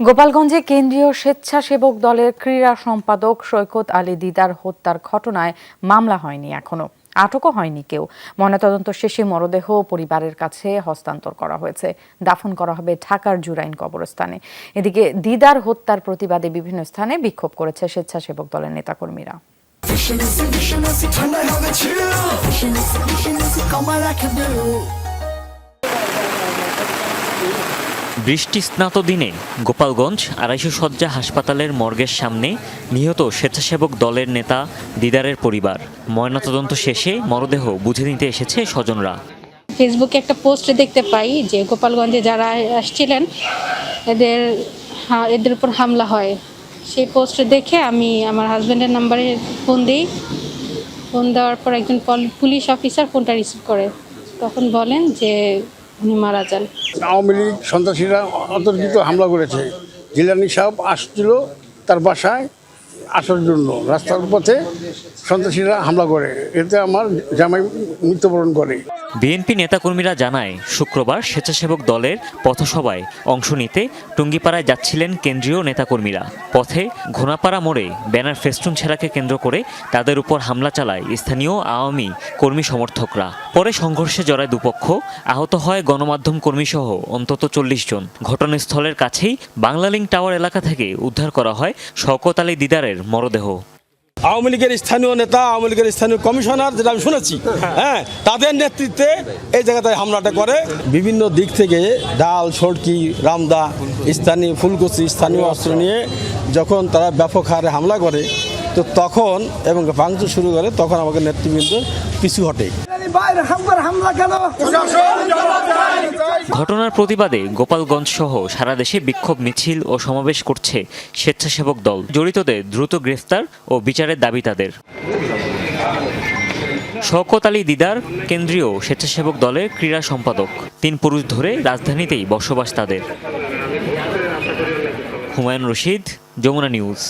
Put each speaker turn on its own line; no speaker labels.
গোপালগঞ্জে কেন্দ্রীয় স্বেচ্ছাসেবক দলের ক্রীড়া সম্পাদক সৈকত আলী দিদার হত্যার ঘটনায় মামলা হয়নি এখনও আটকও হয়নি কেউ ময়নাতদন্ত শেষে মরদেহ পরিবারের কাছে হস্তান্তর করা হয়েছে দাফন করা হবে ঢাকার জুরাইন কবরস্থানে এদিকে দিদার হত্যার প্রতিবাদে বিভিন্ন স্থানে বিক্ষোভ করেছে স্বেচ্ছাসেবক দলের নেতাকর্মীরা
Vision
স্নাত দিনে গোপালগঞ্জ আড়াইশো শয্যা হাসপাতালের মর্গের সামনে নিহত স্বেচ্ছাসেবক দলের নেতা, দিদারের পরিবার। ময়নাতদন্ত শেষে মরদেহ বুঝে নিতে এসেছে স্বজনরা।
ফেসবুকে একটা পোস্টে দেখতে পাই যে গোপালগঞ্জে যারা আসছিলেন, এদের এদের উপর হামলা হয়। সেই পোস্টে দেখে আমি আমার হাজব্যান্ডের নাম্বারে ফোন দিই। ফোন দেওয়ার পর একজন পল- পুলিশ অফিসার ফোনটা রিসিভ করে। তখন বলেন যে উনি মারা যান।
আওয়ামী লীগ সন্ত্রাসীরা অতর্কিত হামলা করেছে। জিলানি সাহেব আসছিল তার বাসায় আসার জন্য, রাস্তার পথে সন্ত্রাসীরা হামলা করে। এতে আমার জামাই মৃত্যুবরণ করে।
বিএনপি নেতাকর্মীরা জানায়, শুক্রবার স্বেচ্ছাসেবক দলের পথসভায় অংশ নিতে টুঙ্গিপাড়ায় যাচ্ছিলেন কেন্দ্রীয় নেতাকর্মীরা। পথে ঘোনাপাড়া মোড়ে ব্যানার ফেস্টুন ছেঁড়াকে কেন্দ্র করে তাদের উপর হামলা চালায় স্থানীয় আওয়ামী কর্মী সমর্থকরা। পরে সংঘর্ষে জড়ায় দুপক্ষ, আহত হয় গণমাধ্যম কর্মীসহ অন্তত চল্লিশ জন। ঘটনাস্থলের কাছেই বাংলালিং টাওয়ার এলাকা থেকে উদ্ধার করা হয় শওকত আলী দিদারের মরদেহ।
আওয়ামী লীগের স্থানীয় নেতা আওয়ামী লীগের স্থানীয় কমিশনার যেটা আমি শুনেছি হ্যাঁ তাদের নেতৃত্বে এই জায়গাটায় হামলাটা করে। বিভিন্ন দিক থেকে ডাল সড়কি রামদা স্থানীয় ফুলকুচি স্থানীয় অস্ত্র নিয়ে যখন তারা ব্যাপক হারে হামলা করে তো তখন এবং ভাঙচুর শুরু করে তখন আমাকে নেতৃবৃন্দ পিছু হটে।
বাইরে হামলা কেন?
ঘটনার প্রতিবাদে গোপালগঞ্জ সহ সারা দেশে বিক্ষোভ মিছিল ও সমাবেশ করছে স্বেচ্ছাসেবক দল। জড়িতদের দ্রুত গ্রেফতার ও বিচারের দাবি তাদের। শওকত আলী দিদার, কেন্দ্রীয় স্বেচ্ছাসেবক দলের ক্রীড়া সম্পাদক। তিন পুরুষ ধরে রাজধানীতেই বসবাস তাদের। হুমায়ুন রশিদ, যমুনা নিউজ।